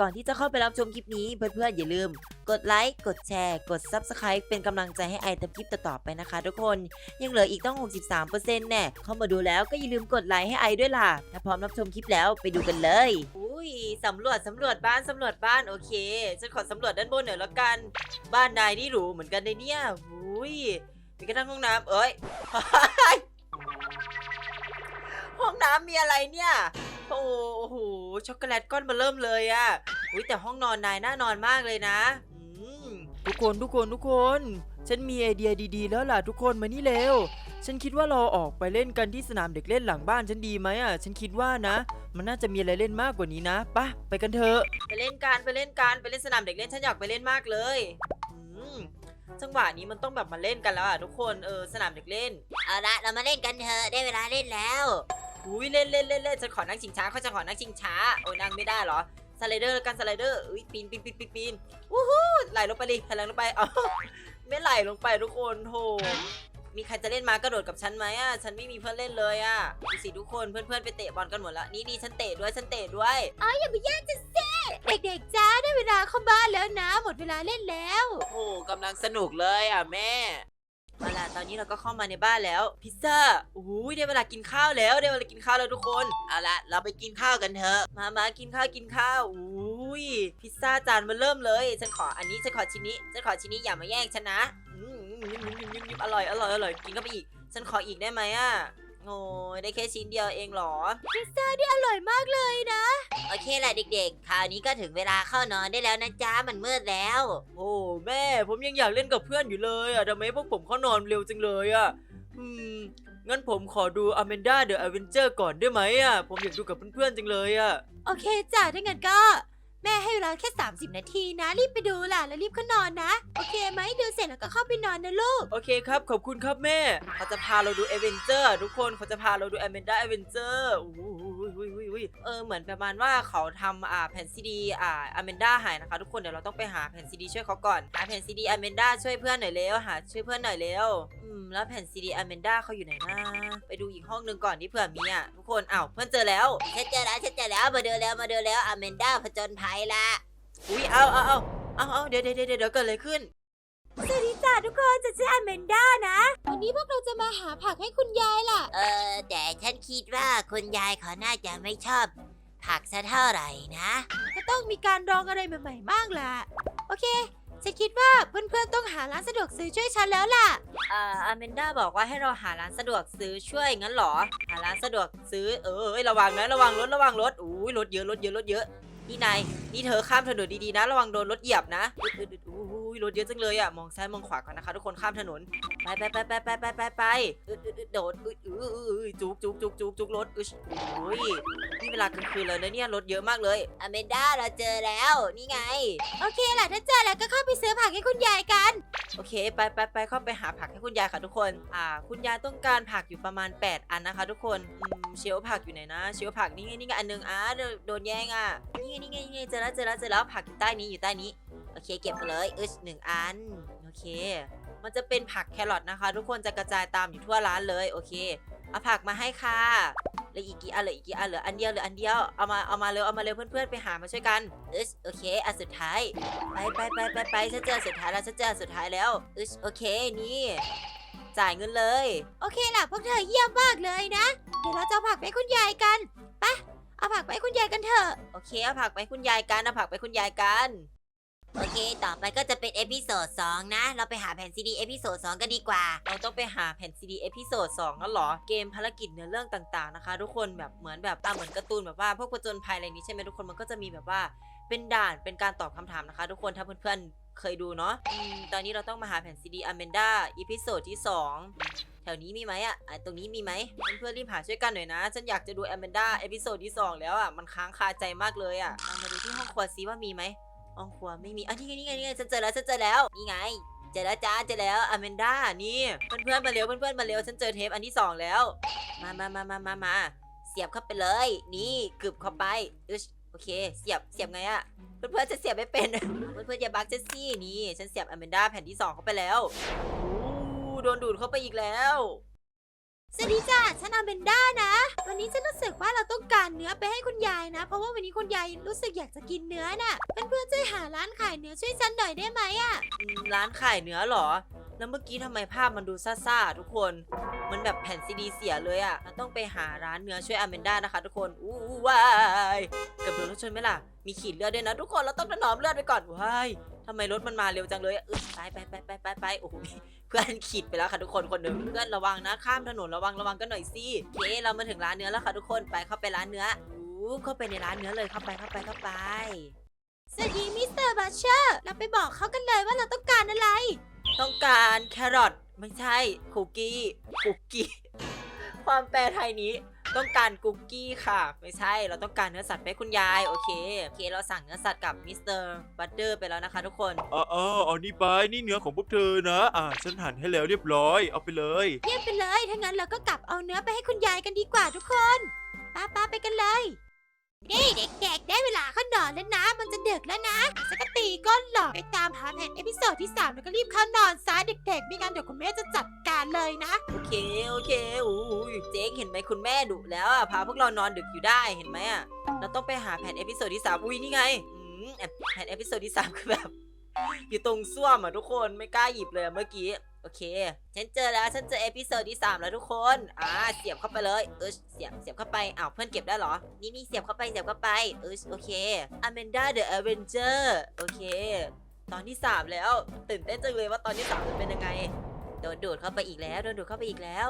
ก่อนที่จะเข้าไปรับชมคลิปนี้เพื่อนๆอย่าลืม กดไลค์กดแชร์ กด Subscribe เป็นกำลังใจให้ไอทำคลิปต่อๆไปนะคะ ทุกคนยังเหลืออีกต้อง 63%แน่เข้ามาดูแล้วก็อย่าลืมกดไลค์ให้ไอด้วยล่ะ ถ้าพร้อมรับชมคลิปแล้วไปดูกันเลย อุ้ยสำรวจสำรวจบ้านสำรวจบ้านโอเคฉันขอสำรวจด้านบนหน่อยแล้วกัน บ้านนายนี่หรูเหมือนกันเลยเนี่ยอุ้ยมีกระทั่งห้องน้ำเอ้ยห้องน้ำมีอะไรเนี่ย โอ้โหช็อกโกแลตก้อนมาเริ่มเลยอะอุ้ยแต่ห้องนอนนายน่านอนมากเลยนะอืมทุกคนทุกคนทุกคน ฉันมีไอเดียดีๆ แล้วล่ะทุกคนมานี่เร็ว ฉันคิดว่าเราออกไปเล่นกันที่สนามเด็กเล่นหลังบ้านฉันดีไหมอะ ฉันคิดว่านะ มันน่าจะมีอะไรเล่นมากกว่านี้นะไปะไปกันเถอะ ไปเล่นกันไปเล่นกันไปเล่นสนามเด็กเล่นฉันอยากไปเล่นมากเลยอืมจังหวะนี้มันต้องแบบมาเล่นกันแล้วอะทุกคนเออสนามเด็กเล่น เอาละเรามาเล่นกันเถอะได้เวลาเล่นแล้ว อุ้ยเล่นเล่นเล่นเล่นฉันขอนั่งชิงช้าเขาจะขอนั่งชิงช้าโอ้ยนั่งไม่ได้เหรอสไลเดอร์แล้วกันสไลเดอร์อุ้ยปีนปีนปีนปีนปีนวู้ฮู้ไหลลงไปดิไหลลงไปอ๋อไม่ไหลลงไปทุกคนโธ่มีใครจะเล่นมากระโดดกับฉันไหมอะ ฉันไม่มีเพื่อนเล่นเลยอะดูสิทุกคนเพื่อนๆไปเตะบอลกันหมดแล้ว นี่นี่ฉันเตะด้วยฉันเตะด้วยอย่าไปแย่งจะเซ่เด็กๆจ้าได้เวลาเข้าบ้านแล้วนะ หมดเวลาเล่นแล้ว โอ้กำลังสนุกเลยอะแม่ มาละตอนนี้เราก็เข้ามาในบ้านแล้ว พิซซ่าโอ้ยได้เวลากินข้าวแล้วได้เวลากินข้าวแล้วทุกคน เอาละเราไปกินข้าวกันเถอะ มามากินข้าวกินข้าวอู้ยพิซซ่าจานมันเริ่มเลย ฉันขออันนี้ ฉันขอชิ้นนี้ ฉันขอชิ้นนี้อย่ามาแย่งฉันนะ อื้มยิ้มยิ้มยิ้มยิ้มอร่อยอร่อยอร่อยกินเข้าไปอีก ฉันขออีกได้ไหมอะ โอ้ยได้แค่ชิ้นเดียวเองเหรออร่อยมากเลยนะ โอเคแหละเด็กๆ คราวนี้ก็ถึงเวลาเข้านอนได้แล้วนะจ้ามันมืดแล้ว โอ้แม่ ผมยังอยากเล่นกับเพื่อนอยู่เลยอะทำไมพวกผมเขานอนเร็วจังเลยอะอืมงั้นผมขอดูอ m มนดาเดอะอเวนเจอร์ก่อนได้ไหมอะ ผมอยากดูกับเพื่อนๆจังเลยอะ โอเคจ้าถ้างั้นก็ แม่ให้เวลาแค่ 30 นาทีนะ รีบไปดูล่ะ แล้วรีบเข้านอนนะ โอเคไหมดูเสร็จแล้วก็เข้าไปนอนนะลูก โอเคครับ ขอบคุณครับแม่ เขาจะพาเราดูเอเวนเจอร์ทุกคนเขาจะพาเราดูอเวนด้าเอเวนเจอร์ เออเหมือนประมาณว่าเขาทำอ่าแผ่นซีดีอ่าอเมนดาหายนะคะทุกคนเดี๋ยวเราต้องไปหาแผ่นซีดีช่วยเขาก่อนหาแผ่นซีดีอเมนดาช่วยเพื่อนหน่อยเร็วหาช่วยเพื่อนหน่อยเร็วอืมแล้วแผ่นซีดีอเมนดาเขาอยู่ไหนนะไปดูอีกห้องหนึ่งก่อนที่เผื่อมีอะทุกคนอ้าวเพื่อนเจอแล้วฉันเจอแล้วฉันเจอแล้วมาดูแล้วมาดูแล้วอเมนด้าผจญภัยละอุ้ยเอาเอาเอาเอาเอาเดี๋ยวเดี๋ยวเดี๋ยวเดี๋ยวเกิดอะไรขึ้นสวัสดีจ้าทุกคนจะชื่ออเมนด้านะ วันนี้พวกเราจะมาหาผักให้คุณยายล่ะ แต่ฉันคิดว่าคุณยายเขาน่าจะไม่ชอบ ผักซะเท่าไหร่นะ ก็ต้องมีการลองอะไรใหม่ๆบ้างล่ะ โอเค ฉันคิดว่าเพื่อนๆต้องหาร้านสะดวกซื้อช่วยฉันแล้วล่ะอ่าอเมนดาบอกว่าให้เราหาร้านสะดวกซื้อช่วยงั้นเหรอ หาร้านสะดวกซื้อเออเอ้ยระวังนะระวังรถระวังรถอุ้ยรถเยอะรถเยอะรถเยอะนี่นายนี่เธอข้ามถนนดีๆนะ ระวังโดนรถเหยียบนะอุ๊ยอุ๊ยอุ๊ยอุ้ยรถเยอะจังเลยอะ มองซ้ายมองขวาก่อนนะคะ ทุกคนข้ามถนน ไปไปไปไปไปไปไปไปโดดอึดอึดอึดจุกจุกจุกจุกจุกรถอึดอุ้ยนี่เวลากลางคืนเลยนะเนี่ยรถเยอะมากเลยอเมนด้าเราเจอแล้ว นี่ไง โอเคล่ะถ้าเจอแล้วก็เข้าไปซื้อผักให้คุณยายกัน โอเค ไปไปไปเข้าไปหาผักให้คุณยายค่ะทุกคน อ่า คุณยายต้องการผักอยู่ประมาณ 8 อันนะคะ ทุกคนเชลฟ์ผักอยู่ไหนนะ เชลฟ์ผักนี่ไงนี่ไงอันหนึ่งอะโดนโดนแย่งอะนี่ไงนี่ไงนี่ไงเจอแล้วเจอแล้วเจอแล้วผักอยู่ใต้นี้อยู่ใต้นี้ โอเคเก็บเลยอึชหนึ่งอัน โอเค มันจะเป็นผักแครอทนะคะ ทุกคนจะกระจายตามอยู่ทั่วร้านเลยโอเคเอาผักมาให้ค่ะเหลืออีกกี่อันเหลืออีกกี่อันเหลืออันเดียวเหลืออันเดียวเอามาเอามาเร็วเอามาเร็วเพื่อนๆไปหามาช่วยกันอึชโอเคอันสุดท้ายไปไปไปไปไปฉันเจอสุดท้ายแล้วฉันเจอสุดท้ายแล้วอึชโอเคนี่จ่ายเงินเลย โอเคล่ะพวกเธอเยี่ยมมากเลยนะ เดี๋ยวเราจะผักไปคุณยายกันปะเอาผักไปคุณยายกันเถอะ โอเคเอาผักไปคุณยายกันเอาผักไปคุณยายกัน โอเค ต่อไปก็จะเป็นเอพิโซด2นะ เราไปหาแผ่นซีดีเอพิโซด2กันดีกว่า เราต้องไปหาแผ่นซีดีเอพิโซด2นั่นเหรอ เกมภารกิจเนื้อเรื่องต่างๆนะคะ ทุกคนแบบเหมือนแบบอะเหมือนการ์ตูนแบบว่าพวกผจญภัยอะไรนี้ใช่ไหมทุกคนมันก็จะมีแบบว่าเป็นด่านเป็นการตอบคำถามนะคะ ทุกคนถ้าเพื่อนๆเคยดูเนาะอตอนนี้เราต้องมาหาแผ่นซีดีอเมนดาอีพิโซดที่ 2แถวนี้มีไหมอะ ตรงนี้มีไหม เพื่อนๆรีบหาช่วยกันหน่อยนะ ฉันอยากจะดูอเมนดาเอพิโซดที่ 2 แล้วอะ มันค้างคาใจมากเลยอะเอามาดูที่ห้องครัวซิว่ามีไหม ห้องครัวไม่มีอะนี่ไงนี่ไงนี่ไงฉันเจอแล้วฉันเจอแล้วนี่ไงเจอแล้วจ้าเจอแล้วอเมนดานี่เพื่อนๆมาเร็วเพื่อนๆมาเร็วฉันเจอเทปอันที่สองแล้ว มามามามามามาเสียบเข้าไปเลย นี่กึบเข้าไปอึชโอเค เสียบเสียบไงอะเพื่อนๆจะเสียบไม่เป็นเพื่อนๆอย่าบักเจสซี่นี่ฉันเสียบอเมนดาแผ่นที่สองเข้าไปแล้วโอ้โดนดูดเข้าไปอีกแล้ว สวัสดีจ้าฉันอาเบนด้านะ วันนี้ฉันรู้สึกว่าเราต้องการเนื้อไปให้คุณยายนะ เพราะว่าวันนี้คุณยายรู้สึกอยากจะกินเนื้อน่ะเพื่อนๆช่วยหาร้านขายเนื้อช่วยฉันหน่อยได้ไหมอะอืมร้านขายเนื้อเหรอ แล้วเมื่อกี้ทำไมภาพมันดูซ่าๆทุกคน มันแบบแผ่นซีดีเสียเลยอะเราต้องไปหาร้านเนื้อช่วยอาเมนด้านะคะ ทุกคน อู้วายเกับโดนรถชนไหมล่ะ มีขีดเลือดด้วยนะทุกคน เราต้องถนอมเลือดไปก่อนว้ายทำไมรถมันมาเร็วจังเลยอะเออไปไปไปไปไปไปโอ้โห เพื่อนขีดไปแล้วค่ะทุกคนคนหนึ่งเพื่อนระวังนะข้ามถนนระวังระวังกันหน่อยสิโอเคเรามาถึงร้านเนื้อแล้วค่ะทุกคนไปเข้าไปร้านเนื้ออู้เข้าไปในร้านเนื้อเลยเข้าไปเข้าไปเข้าไปสวัสดีมิสเตอร์บัชเชอร์เราไปบอกเขากันเลยว่าเราต้องการอะไร ต้องการแครอทไม่ใช่คุกกี้คุกกี้ ความแปลไทยนี้ต้องการคุกกี้ค่ะ ไม่ใช่เราต้องการเนื้อสัตว์ไปให้คุณยายโอเคโอเค เราสั่งเนื้อสัตว์กับมิสเตอร์บัตเตอร์ไปแล้วนะคะทุกคนอ๋ออ๋อเอานี่ไปนี่เนื้อของพวกเธอนะ อ่าฉันหั่นให้แล้วเรียบร้อย เอาไปเลย เยี่ยมไปเลยถ้างั้นเราก็กลับเอาเนื้อไปให้คุณยายกันดีกว่าทุกคนป้าป้าไปกันเลย นี่เด็กๆได้เวลาเข้านอนแล้วนะ มันจะดึกแล้วนะสกตีก้นหลอกไปตามหาแผ่นเอพิโซดที่ 3 แล้วก็รีบเข้านอนซะเด็กๆไม่งั้นเดี๋ยวคุณแม่จะจัดการเลยนะ โอเคโอเคอู้ยเจ๊เห็นไหมคุณแม่ดุแล้วอะพาพวกเรานอนดึกอยู่ได้เห็นไหมอะเราต้องไปหาแผ่นเอพิโซดที่สามอุ้ยนี่ไงอืมแผ่นเอพิโซดที่สามคือแบบ อยู่ตรงส้วมอะทุกคนไม่กล้าหยิบเลยเมื่อกี้ โอเค ฉันเจอแล้ว ฉันเจอเอพิโซดที่ 3 แล้วทุกคน อ่า เสียบเข้าไปเลย เออเสียบ เสียบเข้าไป อ้าวเพื่อนเก็บได้เหรอ นี่นี่เสียบเข้าไป เสียบเข้าไป เออโอเค Amanda the Avenger โอเค ตอนที่ 3 แล้ว ตื่นเต้นจังเลยว่าตอนที่ 3 จะเป็นยังไง โดนดูดเข้าไปอีกแล้ว โดนดูดเข้าไปอีกแล้ว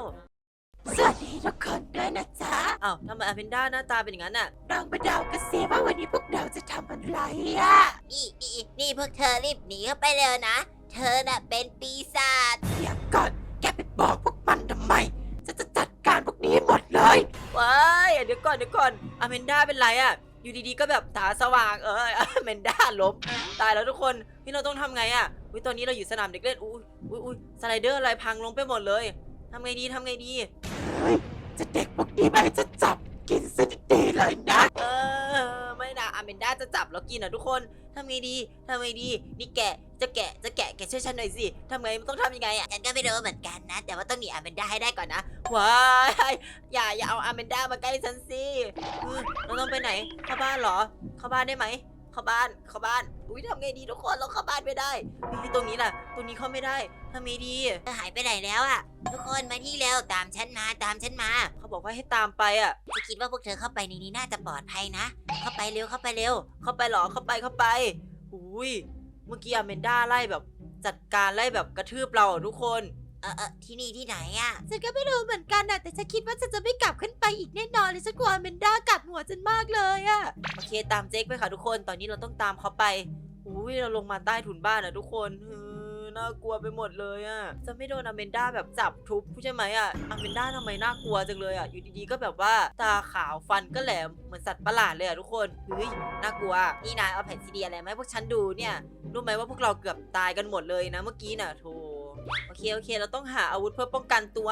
สวัสดีทุกคนด้วยนะจ๊ะอ้าวทำไม Amanda หน้าตาเป็นอย่างนั้นอะ ลองมาเดากันสิว่าวันนี้พวกเราจะทำอะไรอะ นี่นี่นี่พวกเธอรีบหนีเข้าไปเร็วนะ เธอน่ะเป็นปีศาจเดี๋ยวก่อนแกไปบอกพวกมันทำไมจะจะจัดการพวกนี้หมดเลย ว้ายเดี๋ยวก่อนเดี๋ยวก่อนอเมนด้าเป็นไรอะ่ะอยู่ดีๆก็แบบตาสว่างเอออเมนด้าล้มตายแล้วทุกคนนี่เราต้องทำไงอะ่ะอุ้ยตอนนี้เราอยู่สนามเด็กเล่นอุ้ยอุ้ยอุ้ยสไลเดอร์อะไรพังลงไปหมดเลยทำไงดีทำไงดีจะเด็กพวกนี้ไปจะจับกินซะดีๆเลยนะ เออ ไม่นะอเมนด้าจะจับแล้วกินอะทุกคนทำไงดีทำไงดี นี่แกะจะแกะจะแกะแกะช่วยฉันหน่อยสิทำไงมันต้องทำยังไงอะฉันก็ไม่รู้เหมือนกันนะ แต่ว่าต้องหนีอาเมนด้าให้ได้ก่อนนะว้ายอย่าอย่าเอาอเมนด้ามาใกล้ฉันสิเออเราต้องไปไหน เข้าบ้านเหรอ เข้าบ้านได้ไหม เข้าบ้านเข้าบ้านอุ้ยทำไงดีทุกคนเราเข้าบ้านไม่ได้อุ้ยตรงนี้ล่ะตรงนี้เข้าไม่ได้ทำไงดีเธอหายไปไหนแล้วอะทุกคนมาที่เร็วตามฉันมาตามฉันมา เขาบอกว่าให้ตามไปอะฉันคิดว่าพวกเธอเข้าไปในนี้น่าจะปลอดภัยนะ เข้าไปเร็วเข้าไปเร็ว เข้าไปเหรอเข้าไปเข้าไปอุ้ยเมื่อกี้อเมนด้าไล่แบบ จัดการไล่แบบกระทืบเราอะทุกคน เออเออที่นี่ที่ไหนอะฉันก็ไม่รู้เหมือนกันนะแต่ฉันคิดว่าฉันจะไม่กลับขึ้นไปอีกแน่นอนเลยฉันกลัวอเมนด้ากัดหัวฉันมากเลยอะโอเคตามเจ๊กไปค่ะทุกคน ตอนนี้เราต้องตามเขาไปอุ้ยเราลงมาใต้ถุนบ้านอะทุกคนเออน่ากลัวไปหมดเลยอะจะไม่โดนอเมนด้าแบบจับทุบใช่ไหมอะอเมนด้าทำไมน่ากลัวจังเลยอะอยู่ดีๆก็แบบว่าตาขาวฟันก็แหลมเหมือนสัตว์ประหลาดเลยอะทุกคนเฮ้ยน่ากลัว นี่นายเอาแผ่นซีดีอะไรมาให้พวกฉันดูเนี่ยรู้ไหมว่าพวกเราเกือบตายกันหมดเลยนะเมื่อกี้น่ะโธ่ โอเคโอเค เราต้องหาอาวุธเพื่อป้องกันตัว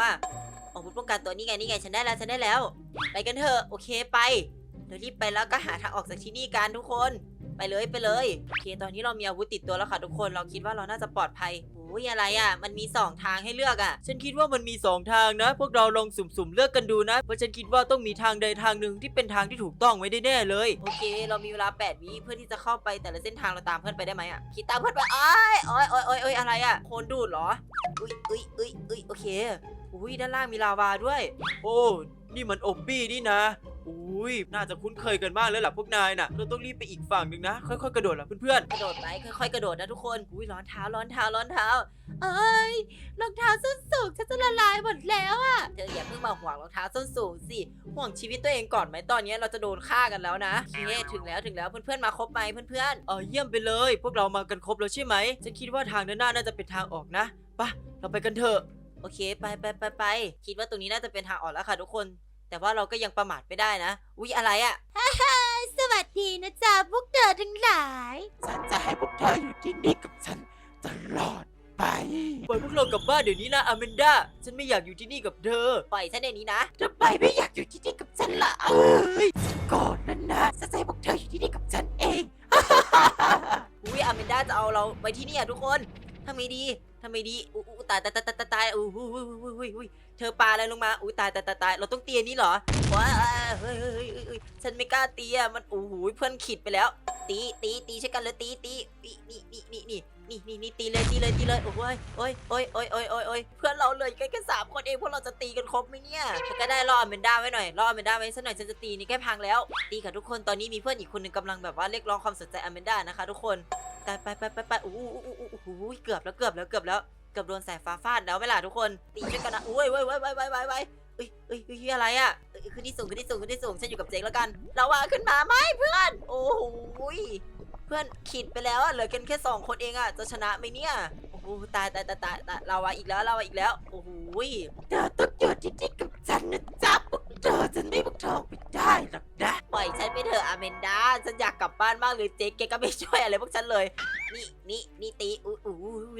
อาวุธป้องกันตัวนี่ไงนี่ไงฉันได้แล้วฉันได้แล้ว ไปกันเถอะโอเคไปเดี๋ยวรีบไปแล้วก็หาทางออกจากที่นี่กันทุกคน ไปเลยไปเลยโอเคตอนนี้เรามีอาวุธติดตัวแล้วค่ะทุกคน เราคิดว่าเราน่าจะปลอดภัย ยอะไรอะ มันมีสองทางให้เลือกอะ ฉันคิดว่ามันมีสองทางนะ พวกเราลองสุ่มๆเลือกกันดูนะ เพราะฉันคิดว่าต้องมีทางใดทางหนึ่งที่เป็นทางที่ถูกต้องไว้ได้แน่เลย โอเค เรามีเวลา 8 วิเพื่อที่จะเข้าไปแต่ละเส้นทางเราตามเพื่อนไปได้ไหมอะ คิดตามเพื่อนไปอ้ายโอ้ยโอ้ยโอ้ยโอ้ยอะไรอะ โคนดูดเหรอ อุ้ยอุ้ยอุ้ยอุ้ยโอเค อุ้ยด้านล่างมีลาวาด้วย โอ้ นี่มันอบบี้นี่นะ อุ้ยน่าจะคุ้นเคยกันมากแล้วล่ะพวกนายน่ะ เราต้องรีบไปอีกฝั่งหนึ่งนะ ค่อยๆกระโดดล่ะเพื่อนกระโดดไปค่อยๆกระโดดนะทุกคนอุ้ยร้อนเท้าร้อนเท้าร้อนเท้า เอ้ยรองเท้าส้นสูงฉันจะละลายหมดแล้วอะเธออย่าเพิ่งมาห่วงรองเท้าส้นสูงสิห่วงชีวิตตัวเองก่อนไหมตอนนี้เราจะโดนฆ่ากันแล้วนะโอเคถึงแล้วถึงแล้วเพื่อนๆมาครบไหมเพื่อนๆเออเยี่ยมไปเลย พวกเรามากันครบแล้วใช่ไหมฉันคิดว่าทางด้านหน้าน่าจะเป็นทางออกนะไปะเราไปกันเถอะๆโอเค ไปไปไปไปคิดว่าตรงนี้น่าจะเป็นทางออกแล้วค่ะทุกคน แต่ว่าเราก็ยังประมาทไม่ได้นะ อุ๊ยอะไรอะสวัสดีนะจ๊ะพวกเธอทั้งหลาย ฉันจะให้พวกเธออยู่ที่นี่กับฉันตลอดไป ปล่อยพวกเรากลับบ้านเดี๋ยวนี้นะอเมนดาฉันไม่อยากอยู่ที่นี่กับเธอ ปล่อยฉันในนี้นะทำไมไม่อยากอยู่ที่นี่กับฉันล่ะเอ้ยฉันก่อนนั่นนะฉันจะให้พวกเธออยู่ที่นี่กับฉันเอง อุ๊ยอเมนด้าจะเอาเราไปที่นี่อะทุกคนททำไมดีทำไมดีอู้อู้ตายตายตายตายตายตายอู้หูหูหูหูหูเธอปาอะไรลงมาอู้ตายตายตายตายเราต้องตีอันนี้เหรอว้าเฮ้ยเฮ้ยเฮ้ยเฮ้ยฉันไม่กล้าตีอะมันโอ้โหเพื่อนขิดไปแล้ว ตีตีตีใช่กันเลยตีตีนี่นี่นี่นี่นี่นี่นี่นี่ตีเลยตีเลยตีเลยโอ้ยโอ้ยโอ้ยโอ้ยโอ้ยโอ้ยโอ้ยเพื่อนเราเลยแค่แค่สามคนเองพวกเราจะตีกันครบไหมเนี่ยก็ได้ล่อเมนด้าไว้หน่อยล่อเมนด้าไว้สักหน่อยฉันจะตีนี่แค่พังแล้วตีกับทุกคนตอนนี้มีเพื่อนอีกคนหนึ่งกำลังแบบว่าเรียกร้องความสนใจอเมนด้านะคะ ทุกคนไปไปไปไปไปโอ้โหโอ้โหโอ้โหเกือบแล้วเกือบแล้วเกือบแล้วเกือบโดนสายฟ้าฟาดแล้วไหม่ล่ะทุกคนตีช่วยกันนะอุ้ยอุ้ยอุ้ยอุ้ยอุ้ยอุ้ยอุ้ยเอ้ยเอ้ยเอ้ยอะไรอะเอ้ยขึ้นที่สูงขึ้นที่สูงขึ้นที่สูงฉันอยู่กับเจงแล้วกันเราว่าขึ้นมาไหมเพื่อน โอ้โหยเพื่อนขีดไปแล้วอะเหลือกันแค่สองคนเองอะจะชนะไหมเนี่ยโอ้โหตายตายตายตายเราว่าอีกแล้วเราว่าอีกแล้วโอ้โหยเธอต้องอยู่ที่ๆกับฉันนะจ๊ะพวก เธอฉันไม่พวกเธอไม่ได้หรอกนะปล่อยฉันไปเถอะอเมนดา ฉันอยากกลับบ้านมากเลยเจ๊แกก็ไม่ช่วยอะไรพวกฉันเลย นี่นี่นี่ตีอู้อู้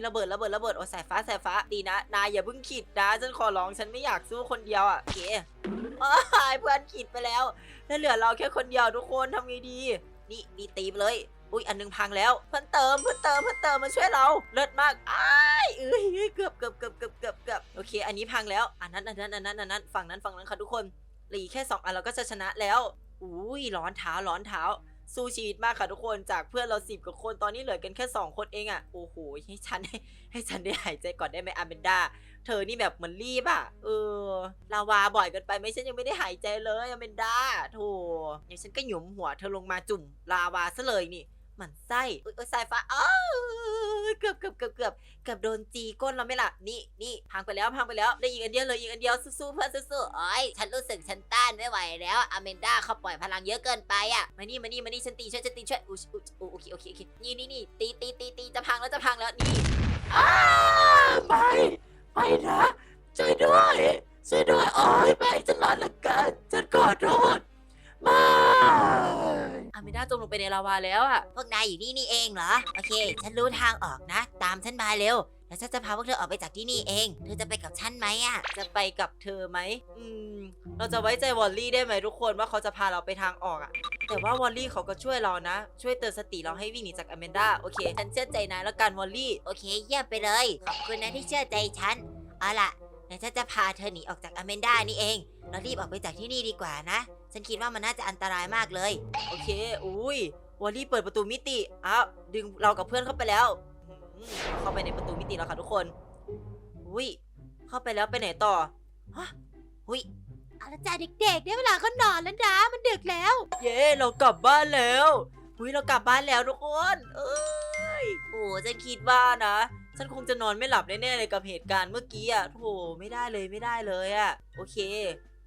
ระเบิดระเบิดระเบิดโอ้สายฟ้าสายฟ้าดีนะ นายอย่าเพิ่งขีดนะฉันขอร้องฉันไม่อยากสู้คนเดียวอะโอเคอ้ยเพื่อนขีดไปแล้วแล้วเหลือเราแค่คนเดียวทุกคนทำไงดี นี่นี่ตีไปเลยอุ้ยอันหนึงพังแล้วเพิ่นเติมเพิ่นเติมเพิ่นเติมมาช่วยเราเลิศมากอ้ายเอ้ยเกือบเกือบเกือบเกือบเกือบเกือบโอเค อันนี้พังแล้วอันนั้นอันนั้นอันนั้นอันนั้นฝั่งนั้นฝั่งนั้นค่ะทุกคน เหลืออีแค่สองอันเราก็จะชนะแล้ว อุ้ยร้อนเท้าร้อนเท้า สู้ชีวิตมากค่ะทุกคนจากเพื่อนเราสิบกว่าคนตอนนี้เหลือกันแค่สองคนเองอะ่ะโอ้โหให้ฉันให้ฉันได้หายใจก่อนได้ไหมอาเมนดาเธอนี่แบบเหมือนรีบอะ่ะเออลาวาบ่อยเกินไปไหม่ฉันยังไม่ได้หายใจเลยอาเมนดาโธ่เดี๋ยวฉันก็หยุมหัวเธอลงมาจุ่มลาวาซะเลยนี่หมันไส้เอ้ยเอ้ยสายฟ้าอ้า วเกือบเกือบเกือบเกือบเกือบโดนจีก้นเราไม่ล่ะนี่นี่พังไปแล้วพังไปแล้วได้อีกอันเดียวเลยอีกอันเดียวสู้ๆเพื่อนสู้ๆโอ้ยฉันรู้สึกฉันต้านไม่ไหวแล้วอเมนดาเขาปล่อยพลังเยอะเกินไปอะมานี่มานี่มานี่ฉันตีช่วยฉันตีช่วยอุ๊ยอุ๊ยอุ๊ยโอเคโอเคโอเคนี่นี่นี่ตีตีตีตีจะพังแล้วจะพังแล้วนี่อ้าไม่ไม่นะช่วยด้วยช่วยด้วยโอ้ยไปจะรอดละกันฉันขอโทษไม่ อามิด้าจมลงไปในลาวาแล้วอะพวกนายอยู่นี่นี่เองเหรอ โอเค ฉันรู้ทางออกนะ ตามฉันมาเร็ว แล้วฉันจะพาพวกเธอออกไปจากที่นี่เอง เธอจะไปกับฉันไหมอะจะไปกับเธอไหมอืม เราจะไว้ใจวอลลี่ได้ไหมทุกคนว่าเขาจะพาเราไปทางออกอะแต่ว่าวอลลี่เขาก็ช่วยเรานะ ช่วยเตือนสติเราให้วิ่งหนีจากอเมนดาโอเคฉันเชื่อใจนายแล้วกันวอลลี่ โอเค เยี่ยมไปเลย ขอบคุณนะที่เชื่อใจฉัน เอาล่ะเดี๋ยวฉันจะพาเธอหนีออกจากอเมนด้านี่เอง เรารีบออกไปจากที่นี่ดีกว่านะ ฉันคิดว่ามันน่าจะอันตรายมากเลย โอเค อุ้ยวอลลี่เปิดประตูมิติอ้าวดึงเรากับเพื่อนเข้าไปแล้วอืมเข้าไปในประตูมิติแล้วค่ะทุกคน อุ้ย เข้าไปแล้วไปไหนต่อ ฮะ อุ้ยเอาละจ้าเด็กๆได้เวลาเขานอนแล้วนะมันดึกแล้ว เย้ เรากลับบ้านแล้ว อุ้ยเรากลับบ้านแล้วทุกคน เอ้ยโอ้ฉันคิดว่านะ ฉันคงจะนอนไม่หลับแน่ๆเลยกับเหตุการณ์เมื่อกี้อะโถไม่ได้เลยไม่ได้เลยอะ โอเค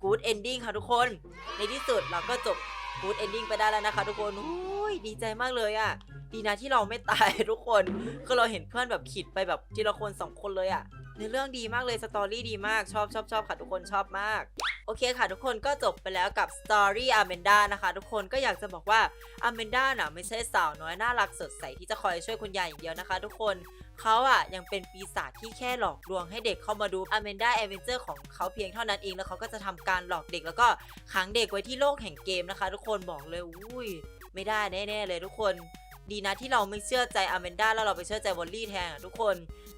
ฟูดเอนดิ้งค่ะทุกคน ในที่สุดเราก็จบฟูดเอนดิ้งไปได้แล้วนะคะทุกคนโอ้ยดีใจมากเลยอะ ดีนะที่เราไม่ตายทุกคนคือเราเห็นเพื่อนแบบขิดไปแบบทีละคนสองคนเลยอะในเรื่องดีมากเลยสตอรี่ดีมากชอบชอบชอบค่ะทุกคนชอบมากโอเคค่ะทุกคนก็จบไปแล้วกับสตอรี่อ m เมนดานะคะ ทุกคนก็อยากจะบอกว่าอ m เมนดาน่ะไม่ใช่สาวน้อยน่ารักสดใสที่จะคอยช่วยคุณยายอย่างเดียวนะคะ ทุกคนเขาอะยังเป็นปีศาจที่แค่หลอกลวงให้เด็กเข้ามาดูอ m เมนดาแอเวนเจอร์ของเขาเพียงเท่านั้นเองแล้วเขาก็จะทำการหลอกเด็กแล้วก็ขังเด็กไว้ที่โลกแห่งเกมนะคะ ทุกคนบอกเลยอุ้ยไม่ได้แน่ๆเลยทุกคน ดีนะที่เราไม่เชื่อใจอเมนดาแล้วเราไปเชื่อใจวอลลี่แทนอะทุกคน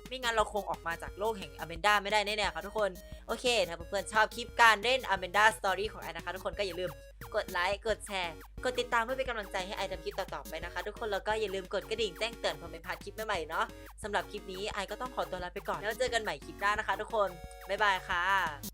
ไม่งั้นเราคงออกมาจากโลกแห่งอเมนดาไม่ได้แน่ๆค่ะทุกคน โอเค ถ้าเพื่อนๆชอบคลิปการเล่นอเมนดาสตอรี่ของไอนะคะทุกคนก็อย่าลืมกดไลค์ กดแชร์ กดติดตามเพื่อเป็นกำลังใจให้ไอทำคลิปต่อๆไปนะคะ ทุกคน แล้วก็อย่าลืมกดกระดิ่งแจ้งเตือนเพื่อไม่พลาดคลิปใหม่ๆเนาะสำหรับคลิปนี้ไอก็ต้องขอตัวลาไปก่อน แล้วเจอกันใหม่คลิปหน้านะคะ ทุกคน บ๊ายบายค่ะ